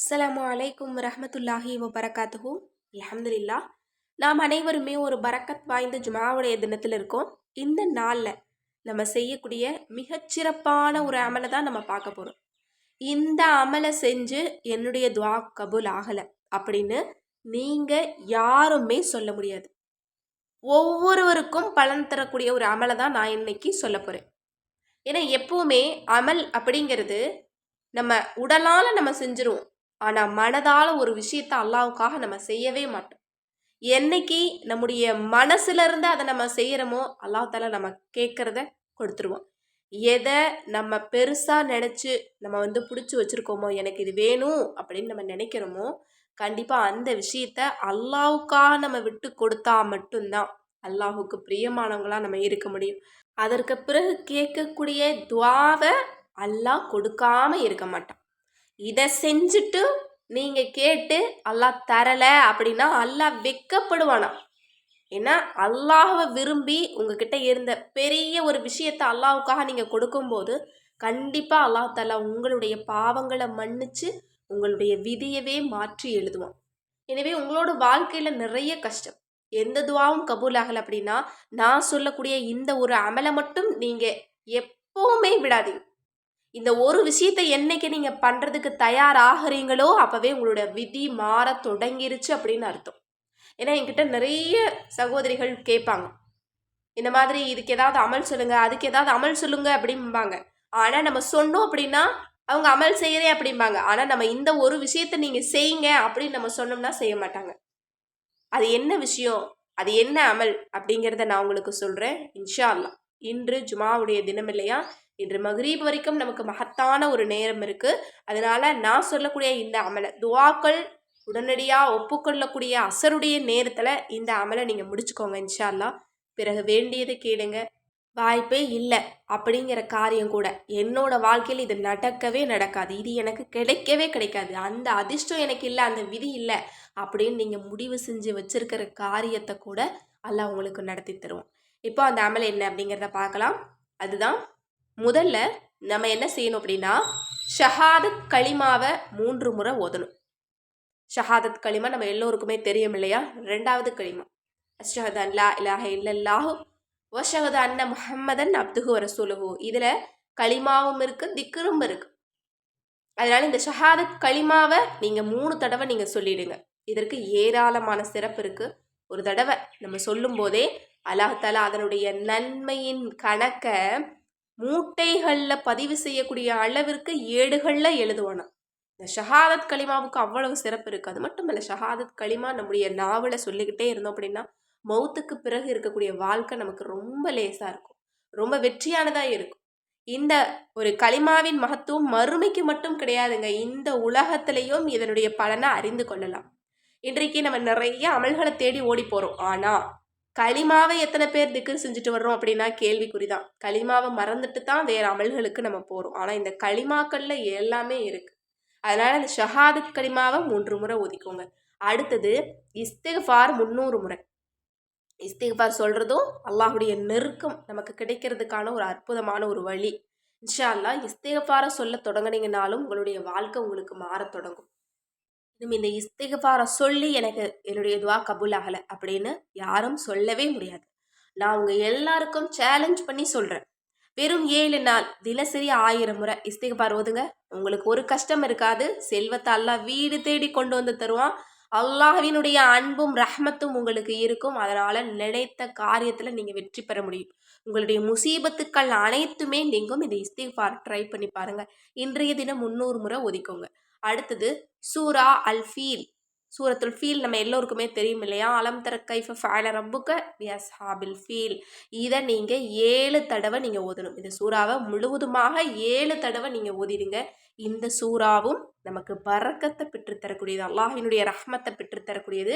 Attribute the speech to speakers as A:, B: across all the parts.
A: அஸ்லாமு அலைக்கும் ரஹமத்துல்லாஹி வபரகாத்துஹு. அலமதுல்லா நாம் அனைவருமே ஒரு பரக்கத் வாய்ந்த ஜுமாவுடைய தினத்தில் இருக்கோம். இந்த நாளில் நம்ம செய்யக்கூடிய மிகச்சிறப்பான ஒரு அமலை தான் நம்ம பார்க்க போகிறோம் இந்த அமலை செஞ்சு என்னுடைய துவா கபூல் ஆகலை அப்படின்னு நீங்கள் யாருமே சொல்ல முடியாது. ஒவ்வொருவருக்கும் பலன் தரக்கூடிய ஒரு அமலை தான் நான் இன்னைக்கு சொல்ல போகிறேன் ஏன்னா எப்போவுமே அமல் அப்படிங்கிறது நம்ம உடலால் நம்ம செஞ்சுருவோம். ஆனால் மனதால் ஒரு விஷயத்த அல்லாவுக்காக நம்ம செய்யவே மாட்டோம். என்னைக்கு நம்முடைய மனசுலேருந்து அதை நம்ம செய்கிறோமோ அல்லாஹால நம்ம கேட்குறத கொடுத்துருவோம் எதை நம்ம பெருசாக நினச்சி நம்ம வந்து பிடிச்சி வச்சுருக்கோமோ எனக்கு இது வேணும் அப்படின்னு நம்ம நினைக்கிறோமோ கண்டிப்பாக அந்த விஷயத்த அல்லாவுக்காக நம்ம விட்டு கொடுத்தா மட்டும்தான் அல்லாஹுக்கு பிரியமானவங்களாக நம்ம இருக்க முடியும். அதற்கு பிறகு கேட்கக்கூடிய துவாவை அல்லாஹ் கொடுக்காம இருக்க மாட்டான். இதை செஞ்சுட்டு நீங்கள் கேட்டு அல்லாஹ் தரலை அப்படின்னா அல்லாஹ் வெக்கப்படுவானா? ஏன்னா அல்லாஹவை விரும்பி உங்ககிட்ட இருந்த பெரிய ஒரு விஷயத்த அல்லாவுக்காக நீங்கள் கொடுக்கும்போது கண்டிப்பாக அல்லாஹ் தாலா உங்களுடைய பாவங்களை மன்னிச்சு உங்களுடைய விதியவே மாற்றி எழுதுவான். எனவே உங்களோட வாழ்க்கையில் நிறைய கஷ்டம். எந்த துவாவும் கபூல் ஆகலை அப்படின்னா நான் சொல்லக்கூடிய இந்த ஒரு அமலை மட்டும் நீங்கள் எப்போவுமே விடாதீங்க. இந்த ஒரு விஷயத்தை என்னைக்கு நீங்கள் பண்ணுறதுக்கு தயாராகிறீங்களோ அப்போவே உங்களோட விதி மாற தொடங்கிருச்சு அப்படின்னு அர்த்தம். ஏன்னா என்கிட்ட நிறைய சகோதரிகள் கேட்பாங்க. இந்த மாதிரி இதுக்கு ஏதாவது அமல் சொல்லுங்க அதுக்கு ஏதாவது அமல் சொல்லுங்க அப்படிம்பாங்க. ஆனால் நம்ம சொன்னோம் அப்படின்னா அவங்க அமல் செய்யறே அப்படிம்பாங்க. ஆனால் நம்ம இந்த ஒரு விஷயத்த நீங்கள் செய்யுங்க அப்படின்னு நம்ம சொன்னோம்னா செய்ய மாட்டாங்க. அது என்ன விஷயம்? அது என்ன அமல்? அப்படிங்கிறத நான் உங்களுக்கு சொல்கிறேன் இன்ஷா அல்லா இன்று ஜுமாவுடைய தினம் இல்லையா இன்று மகரீப் வரைக்கும் நமக்கு மகத்தான ஒரு நேரம் இருக்குது அதனால் நான் சொல்லக்கூடிய இந்த அமலை துவாக்கள் உடனடியாக ஒப்புக்கொள்ளக்கூடிய அசருடைய நேரத்தில் இந்த அமலை நீங்கள் முடிச்சுக்கோங்க இன்ஷால்லா பிறகு வேண்டியதை கேளுங்க. வாய்ப்பே இல்லை அப்படிங்கிற காரியம் கூட. என்னோட வாழ்க்கையில் இது நடக்கவே நடக்காது. இது எனக்கு கிடைக்கவே கிடைக்காது. அந்த அதிர்ஷ்டம் எனக்கு இல்லை அந்த விதி இல்லை அப்படின்னு நீங்கள் முடிவு செஞ்சு வச்சுருக்கிற காரியத்தை கூட எல்லாம் உங்களுக்கு நடத்தி தருவோம் இப்போ அந்த அமல் என்ன அப்படிங்கிறத பார்க்கலாம். அதுதான் முதல்ல நம்ம என்ன செய்யணும் அப்படின்னா ஷஹாதத் களிமாவை மூன்று முறை ஓதணும். ஷஹாதத் களிமா நம்ம எல்லோருக்குமே தெரியும் இல்லையா? ரெண்டாவது களிமா. அஷ்ஹத் அல்லா இலாஹ இல்லல்லாஹு வஷஹத் அன்ன முஹம்மதன் அப்துஹு ரசூலுஹு. இதில் களிமாவும் இருக்குது திக்கரும் இருக்குது அதனால் இந்த ஷஹாதத் களிமாவை நீங்கள் மூணு தடவை நீங்கள் சொல்லிடுங்க. இதற்கு ஏராளமான சிறப்பு இருக்குது ஒரு தடவை நம்ம சொல்லும் போதே அல்லாஹால அதனுடைய நன்மையின் கணக்கை மூட்டைகளில் பதிவு செய்யக்கூடிய அளவிற்கு ஏடுகளில் எழுதுவானா. இந்த ஷஹாதத் களிமாவுக்கு அவ்வளவு சிறப்பு இருக்குது அது மட்டும் இல்லை ஷஹாதத் களிமா நம்முடைய நாவலை சொல்லிக்கிட்டே இருந்தோம் அப்படின்னா மௌத்துக்கு பிறகு இருக்கக்கூடிய வாழ்க்கை நமக்கு ரொம்ப லேசாக இருக்கும். ரொம்ப வெற்றியானதாக இருக்கும். இந்த ஒரு களிமாவின் மகத்துவம் மறுமைக்கு மட்டும் கிடையாதுங்க. இந்த உலகத்திலையும் இதனுடைய பலனை அறிந்து கொள்ளலாம். இன்றைக்கு நம்ம நிறைய அமல்களை தேடி ஓடி போகிறோம் ஆனால் களிமாவை எத்தனை பேர் திக்கு செஞ்சுட்டு வர்றோம் அப்படின்னா கேள்விக்குறி தான் களிமாவை மறந்துட்டு தான் வேறு அமல்களுக்கு நம்ம போகிறோம் ஆனால் இந்த களிமாக்களில் எல்லாமே இருக்குது அதனால் இந்த ஷஹாதத் களிமாவை மூன்று முறை ஒதுக்கோங்க. அடுத்தது இஸ்திஃபார் முந்நூறு முறை. இஸ்திஃபார் சொல்கிறதும் அல்லாஹுடைய நெருக்கம் நமக்கு கிடைக்கிறதுக்கான ஒரு அற்புதமான ஒரு வழி. இன்ஷா அல்லா இஸ்திஃபாரை சொல்ல தொடங்கினீங்கனாலும் உங்களுடைய வாழ்க்கை உங்களுக்கு மாற தொடங்கும். இன்னும் இந்த இஸ்திகபாரை சொல்லி எனக்கு என்னுடைய துவா கபூல் ஆகலை அப்படின்னு யாரும் சொல்லவே முடியாது. நான் உங்கள் எல்லாருக்கும் சேலஞ்ச் பண்ணி சொல்கிறேன் வெறும் ஏழு நாள் தினசரி ஆயிரம் முறை இஸ்திகபார் ஓதுங்க. உங்களுக்கு ஒரு கஷ்டம் இருக்காது. செல்வத்தை அல்லாஹ் வீடு தேடி கொண்டு வந்து தருவான். அல்லாஹினுடைய அன்பும் ரஹ்மத்தும் உங்களுக்கு இருக்கும். அதனால் நினைத்த காரியத்தில் நீங்கள் வெற்றி பெற முடியும். உங்களுடைய முசீபத்துக்கள் அனைத்துமே நீங்கும். இந்த இஸ்திஃபார் ட்ரை பண்ணி பாருங்கள் இன்றைய தினம் முந்நூறு முறை ஒதுக்கோங்க அடுத்தது சூரா அல்ஃபீல். சூரத்துல் ஃபீல் நம்ம எல்லோருக்குமே தெரியும் இல்லையா? அலம் தர கைஃப ஃபேல ரப்புக்க எஸ் ஹாபில் ஃபீல். இதை நீங்கள் ஏழு தடவை நீங்கள் ஓதணும். இந்த சூறாவை முழுவதுமாக ஏழு தடவை நீங்கள் ஓதிடுங்க. இந்த சூறாவும் நமக்கு பறக்கத்தை பெற்றுத்தரக்கூடியது அல்லாஹினுடைய ரஹ்மத்தை பெற்றுத்தரக்கூடியது.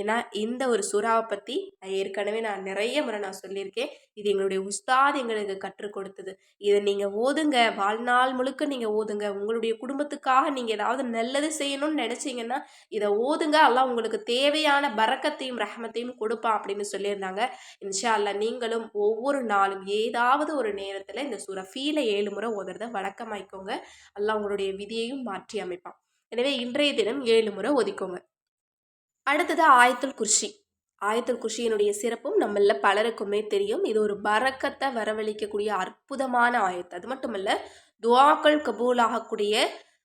A: ஏன்னா இந்த ஒரு சூறாவை பற்றி நான் ஏற்கனவே நான் நிறைய முறை நான் சொல்லியிருக்கேன். இது எங்களுடைய உஸ்தாத் எங்களுக்கு கற்றுக் கொடுத்தது. இதை நீங்கள் ஓதுங்க. வாழ்நாள் முழுக்க நீங்கள் ஓதுங்க. உங்களுடைய குடும்பத்துக்காக நீங்கள் ஏதாவது நல்லது செய்யணும்னு நினச்சிங்கன்னா இதை ஓ ஓதுங்க எல்லாம் உங்களுக்கு தேவையான பறக்கத்தையும் ரஹமத்தையும் கொடுப்பான் அப்படின்னு சொல்லியிருந்தாங்க. இன்ஷா அல்லா நீங்களும் ஒவ்வொரு நாளும் ஏதாவது ஒரு நேரத்தில் இந்த சுரஃபீல ஃபீலை ஏழு முறை ஓதுறத வழக்கமாய்க்கோங்க எல்லாம் உங்களுடைய விதியையும் மாற்றி அமைப்பான். எனவே இன்றைய தினம் ஏழு முறை ஒதுக்கோங்க அடுத்தது ஆயத்துல் குர்ஷி. ஆயத்துல் குர்ஷியினுடைய சிறப்பும் நம்மள பலருக்குமே தெரியும். இது ஒரு பறக்கத்தை வரவழிக்கக்கூடிய அற்புதமான ஆயத்து. அது மட்டுமல்ல துவாக்கள் கபூலாகக்கூடிய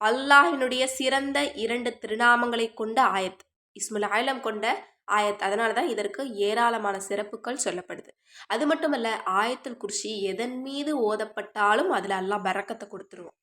A: அல்லாஹினுடைய சிறந்த இரண்டு திருநாமங்களை கொண்ட ஆயத். இஸ்முல் ஆயலம் கொண்ட ஆயத். அதனால தான் இதற்கு ஏராளமான சிறப்புகள் சொல்லப்படுது. அது மட்டுமல்ல ஆயத்தில் குர்ஷி எதன் மீது ஓதப்பட்டாலும் அதில் அல்லாஹ் பறக்கத்தை கொடுத்துருவோம்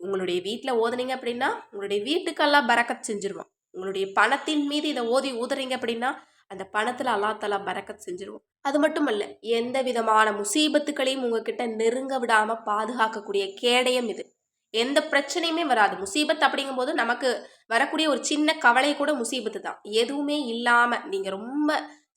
A: உங்களுடைய வீட்டில் ஓதுனீங்க அப்படின்னா உங்களுடைய வீட்டுக்கெல்லாம் பறக்கத் செஞ்சுருவோம் உங்களுடைய பணத்தின் மீது இதை ஓதி ஊதுறீங்க அப்படின்னா அந்த பணத்தில் அல்லா தலா பறக்கத் செஞ்சிருவோம் அது மட்டும் அல்ல எந்த விதமான முசீபத்துக்களையும் உங்ககிட்ட நெருங்க விடாமல் பாதுகாக்கக்கூடிய கேடயம் இது. எந்த பிரச்சனையுமே வராது. முசீபத் அப்படிங்கும்போது நமக்கு வரக்கூடிய ஒரு சின்ன கவலை கூட முசீபத்து தான் எதுவுமே இல்லாமல் நீங்கள் ரொம்ப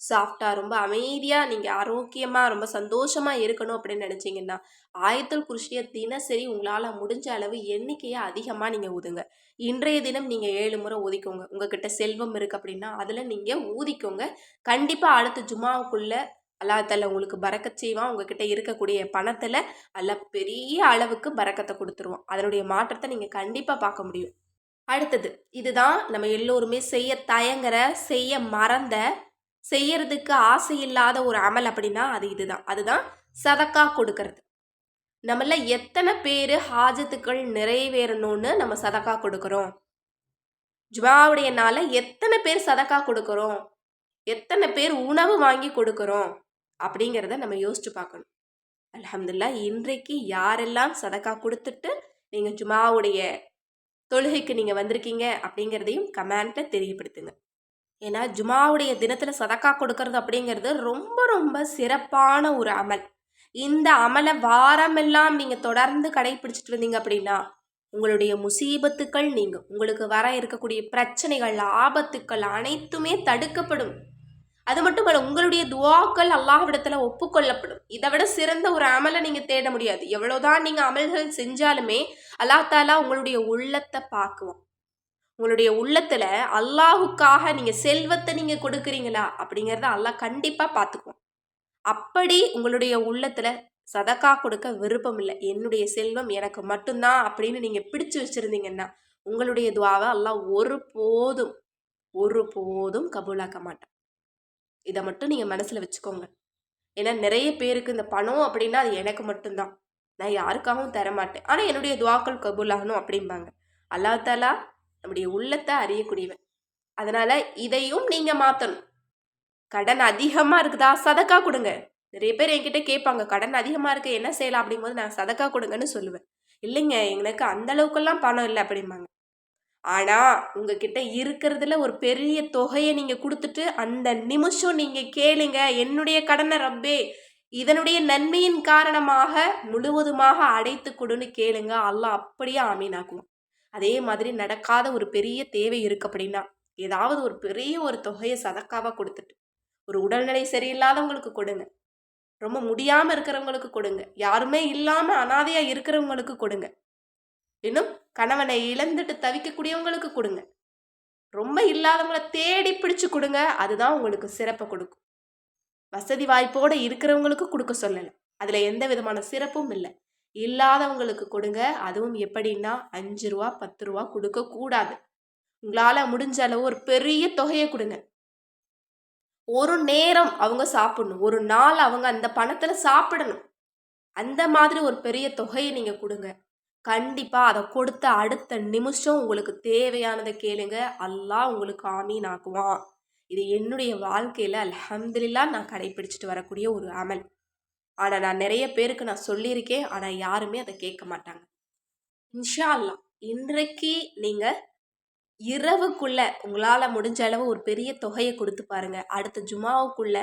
A: சாஃப்டாக ரொம்ப அமைதியாக நீங்கள் ஆரோக்கியமாக ரொம்ப சந்தோஷமாக இருக்கணும் அப்படின்னு நினச்சிங்கன்னா ஆயத்தல் குருஷியை தினசரி உங்களால் முடிஞ்ச அளவு எண்ணிக்கையை அதிகமாக நீங்கள் ஊதுங்க. இன்றைய தினம் நீங்கள் ஏழு முறை ஊதிக்கோங்க. உங்ககிட்ட செல்வம் இருக்குது அப்படின்னா அதில் நீங்கள் ஊதிக்கோங்க. கண்டிப்பாக அடுத்த ஜுமாவுக்குள்ளே அல்லாஹால உங்களுக்கு பறக்கச் செய்வான். உங்ககிட்ட இருக்கக்கூடிய பணத்தில் அல்ல பெரிய அளவுக்கு பறக்கத்தை கொடுத்துருவோம் அதனுடைய மாற்றத்தை நீங்கள் கண்டிப்பாக பார்க்க முடியும். அடுத்தது இதுதான் நம்ம எல்லோருமே செய்ய தயங்குற செய்ய மறந்த செய்யறதுக்கு ஆசை இல்லாத ஒரு அமல் அப்படின்னா அது இதுதான். அதுதான் சதக்கா கொடுக்கறது. நம்மள எத்தனை பேர் ஹாஜத்துக்கள் நிறைவேறணும்னு நம்ம சதக்கா கொடுக்குறோம்? ஜுமாவுடைய நாளில் எத்தனை பேர் சதக்கா கொடுக்குறோம்? எத்தனை பேர் உணவு வாங்கி கொடுக்குறோம்? அப்படிங்கிறத நம்ம யோசிச்சு பார்க்கணும். அலமதுல்லா இன்றைக்கு யாரெல்லாம் சதக்கா கொடுத்துட்டு நீங்கள் ஜுமாவுடைய தொழுகைக்கு நீங்கள் வந்திருக்கீங்க அப்படிங்கிறதையும் கமெண்ட்டில் தெரியப்படுத்துங்க. ஏன்னா ஜுமாவுடைய தினத்தில் சதக்கா கொடுக்கறது அப்படிங்கிறது ரொம்ப ரொம்ப சிறப்பான ஒரு அமல். இந்த அமலை வாரமெல்லாம் நீங்கள் தொடர்ந்து கடைபிடிச்சிட்டு வந்தீங்க அப்படின்னா உங்களுடைய முசீபத்துக்கள் நீங்கள் உங்களுக்கு வர இருக்கக்கூடிய பிரச்சனைகள் ஆபத்துக்கள் அனைத்துமே தடுக்கப்படும். அது மட்டும் இல்லை உங்களுடைய துவாக்கள் அல்லாஹ்விடத்துல ஒப்புக்கொள்ளப்படும். இதை விட சிறந்த ஒரு அமலை நீங்க தேட முடியாது. எவ்வளவுதான் நீங்க அமல்கள் செஞ்சாலுமே அல்லாஹ் தாலா உங்களுடைய உள்ளத்தை பார்க்குவோம் உங்களுடைய உள்ளத்துல அல்லாஹுக்காக நீங்க செல்வத்தை நீங்க கொடுக்குறீங்களா அப்படிங்கிறத அல்லாஹ் கண்டிப்பா பார்த்துக்குவோம் அப்படி உங்களுடைய உள்ளத்துல சதக்கா கொடுக்க விருப்பம் இல்லை. என்னுடைய செல்வம் எனக்கு மட்டும்தான் அப்படின்னு நீங்க பிடிச்சு வச்சிருந்தீங்கன்னா உங்களுடைய துவாவை அல்லாஹ் ஒரு போதும் ஒரு போதும் கபூலாக்க மாட்டான். இதை மட்டும் நீங்கள் மனசில் வச்சுக்கோங்க. ஏன்னா நிறைய பேருக்கு இந்த பணம் அப்படின்னா அது எனக்கு மட்டும்தான். நான் யாருக்காகவும் தரமாட்டேன். ஆனால் என்னுடைய துவாக்கள் கபூல் ஆகணும் அப்படிம்பாங்க. அல்லாத்தாலா நம்முடைய உள்ளத்தை அறியக்கூடியவன். அதனால் இதையும் நீங்கள் மாற்றணும் கடன் அதிகமாக இருக்குதா? சதக்கா கொடுங்க. நிறைய பேர் என்கிட்ட கேட்பாங்க கடன் அதிகமாக இருக்குது என்ன செய்யலாம்? அப்படிங்கும்போது நான் சதக்கா கொடுங்கன்னு சொல்லுவேன். இல்லைங்க எனக்கு அந்த அளவுக்கெல்லாம் பணம் இல்லை அப்படிம்பாங்க. ஆனால் உங்ககிட்ட இருக்கிறதுல ஒரு பெரிய தொகையை நீங்கள் கொடுத்துட்டு அந்த நிமிஷம் நீங்கள் கேளுங்க என்னுடைய கடனை ரப்பே இதனுடைய நன்மையின் காரணமாக முழுவதுமாக அடைத்து கொடுன்னு கேளுங்க அல்லாஹ் அப்படியே ஆமீனாக்குவோம் அதே மாதிரி நடக்காத ஒரு பெரிய தேவை இருக்கு அப்படின்னா ஏதாவது ஒரு பெரிய ஒரு தொகையை சதக்காவாக கொடுத்துட்டு ஒரு உடல்நிலை சரியில்லாதவங்களுக்கு கொடுங்க ரொம்ப முடியாமல் இருக்கிறவங்களுக்கு கொடுங்க யாருமே இல்லாமல் அனாதையாக இருக்கிறவங்களுக்கு கொடுங்க இன்னும் கணவனை இழந்துட்டு தவிக்கக்கூடியவங்களுக்கு கொடுங்க. ரொம்ப இல்லாதவங்கள தேடி பிடிச்சு கொடுங்க. அதுதான் உங்களுக்கு சிறப்பை கொடுக்கும். வசதி வாய்ப்போடு இருக்கிறவங்களுக்கு கொடுக்க சொல்லலை. அதில் எந்த விதமான சிறப்பும் இல்லை. இல்லாதவங்களுக்கு கொடுங்க. அதுவும் எப்படின்னா அஞ்சு ரூபா பத்து ரூபா கொடுக்கக்கூடாது உங்களால் முடிஞ்ச அளவு ஒரு பெரிய தொகையை கொடுங்க. ஒரு நேரம் அவங்க சாப்பிடணும். ஒரு நாள் அவங்க அந்த பணத்தில் சாப்பிடணும். அந்த மாதிரி ஒரு பெரிய தொகையை நீங்கள் கொடுங்க. கண்டிப்பாக அதை கொடுத்த அடுத்த நிமிஷம் உங்களுக்கு தேவையானதை கேளுங்க. அல்லாஹ் உங்களுக்கு ஆமீன் ஆக்குவான். இது என்னுடைய வாழ்க்கையில் அலமதுல்லா நான் கடைபிடிச்சிட்டு வரக்கூடிய ஒரு அமல். ஆனால் நான் நிறைய பேருக்கு நான் சொல்லியிருக்கேன். ஆனால் யாருமே அதை கேட்க மாட்டாங்க. இன்ஷா அல்லா இன்றைக்கு நீங்கள் இரவுக்குள்ள உங்களால் முடிஞ்ச அளவு ஒரு பெரிய தொகையை கொடுத்து பாருங்க. அடுத்த ஜுமாவுக்குள்ள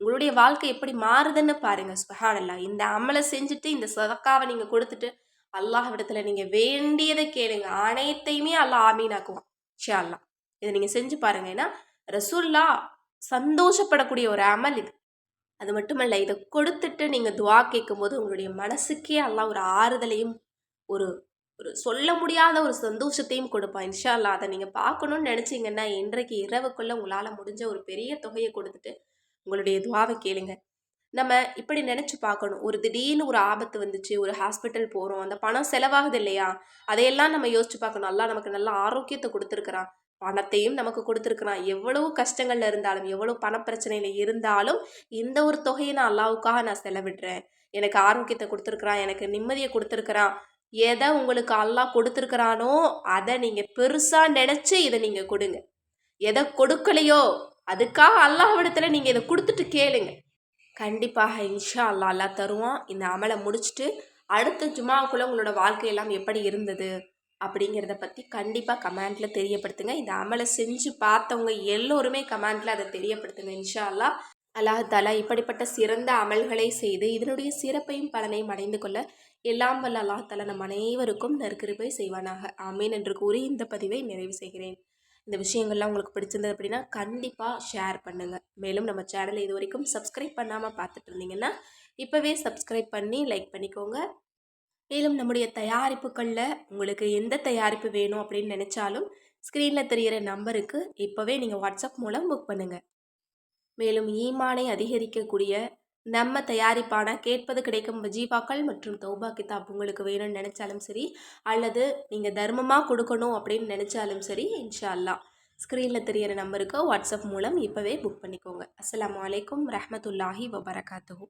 A: உங்களுடைய வாழ்க்கை எப்படி மாறுதுன்னு பாருங்க. சுஹானல்லா இந்த அமலை செஞ்சுட்டு இந்த சதக்காவை நீங்கள் கொடுத்துட்டு அல்லாஹ் விடத்துல நீங்கள் வேண்டியதை கேளுங்க. அனைத்தையுமே அல்லாஹ் ஆமீனாக்குவான். ஷே அல்லா இதை நீங்கள் செஞ்சு பாருங்க. ஏன்னா ரசூல்லா சந்தோஷப்படக்கூடிய ஒரு அமல் இது. அது மட்டுமல்ல இதை கொடுத்துட்டு நீங்கள் துவா கேட்கும்போது உங்களுடைய மனசுக்கே அல்லா ஒரு ஆறுதலையும் ஒரு ஒரு சொல்ல முடியாத ஒரு சந்தோஷத்தையும் கொடுப்பான். இன்ஷா அல்லா அதை நீங்கள் பார்க்கணுன்னு நினச்சிங்கன்னா இன்றைக்கு இரவுக்குள்ளே உங்களால் முடிஞ்ச ஒரு பெரிய தொகையை கொடுத்துட்டு உங்களுடைய துவாவை கேளுங்க. நம்ம இப்படி நினச்சி பார்க்கணும். ஒரு திடீர்னு ஒரு ஆபத்து வந்துச்சு ஒரு ஹாஸ்பிட்டல் போகிறோம் அந்த பணம் செலவாகுது இல்லையா? அதையெல்லாம் நம்ம யோசிச்சு பார்க்கணும். நல்லா நமக்கு நல்ல ஆரோக்கியத்தை கொடுத்துருக்குறான். பணத்தையும் நமக்கு கொடுத்துருக்குறான். எவ்வளவு கஷ்டங்கள்ல இருந்தாலும் எவ்வளவு பணப்பிரச்சனையில இருந்தாலும் இந்த ஒரு தொகையை நான் அல்லாவுக்காக நான் செலவிடுறேன். எனக்கு ஆரோக்கியத்தை கொடுத்துருக்குறான் எனக்கு நிம்மதியை கொடுத்துருக்குறான். எதை உங்களுக்கு அல்லாஹ் கொடுத்துருக்குறானோ அதை நீங்கள் பெருசாக நினச்சி இதை நீங்கள் கொடுங்க. எதை கொடுக்கலையோ அதுக்காக அல்லாஹ் அல்லாஹ்விடத்தில் நீங்கள் இதை கொடுத்துட்டு கேளுங்க. கண்டிப்பாக இன்ஷா அல்லா அல்லா தருவான். இந்த அமலை முடிச்சுட்டு அடுத்த ஜுமாவுக்குள்ளே உங்களோட வாழ்க்கையெல்லாம் எப்படி இருந்தது அப்படிங்கிறத பற்றி கண்டிப்பாக கமெண்ட்டில் தெரியப்படுத்துங்க. இந்த அமலை செஞ்சு பார்த்தவங்க எல்லோருமே கமெண்ட்டில் அதை தெரியப்படுத்துங்க இன்ஷா அல்லா அல்லாஹாலா இப்படிப்பட்ட சிறந்த அமல்களை செய்து இதனுடைய சிறப்பையும் பலனையும் அடைந்து கொள்ள எல்லாம் வல்ல அல்லாஹாலா நம் அனைவருக்கும் நற்கிருப்பை செய்வானாக. ஆமீன் என்று கூறி இந்த பதிவை நிறைவு செய்கிறேன். இந்த விஷயங்கள்லாம் உங்களுக்கு பிடிச்சிருந்தது அப்படின்னா கண்டிப்பாக ஷேர் பண்ணுங்கள் மேலும் நம்ம சேனலை இது வரைக்கும் சப்ஸ்கிரைப் பண்ணாமல் பார்த்துட்டு இருந்தீங்கன்னா இப்போவே சப்ஸ்கிரைப் பண்ணி லைக் பண்ணிக்கோங்க. மேலும் நம்முடைய தயாரிப்புகளில் உங்களுக்கு எந்த தயாரிப்பு வேணும் அப்படின்னு நினச்சாலும் ஸ்க்ரீனில் தெரிகிற நம்பருக்கு இப்போவே நீங்கள் வாட்ஸ்அப் மூலம் புக் பண்ணுங்கள் மேலும் ஈமானை அதிகரிக்கக்கூடிய நம்ம தயாரிப்பான கேட்பது கிடைக்கும் வஜீஃபாக்கள் மற்றும் தௌபா கிதாப் உங்களுக்கு வேணும்னு நினச்சாலும் சரி அல்லது நீங்கள் தர்மமாக கொடுக்கணும் அப்படின்னு நினச்சாலும் சரி இன்ஷா அல்லாஹ் ஸ்க்ரீனில் தெரியிற நம்பருக்கு வாட்ஸ்அப் மூலம் இப்போவே புக் பண்ணிக்கோங்க. அஸ்லாம் வலைக்கம் ரஹமத்துல்லாஹி வபரகாத்துஹு.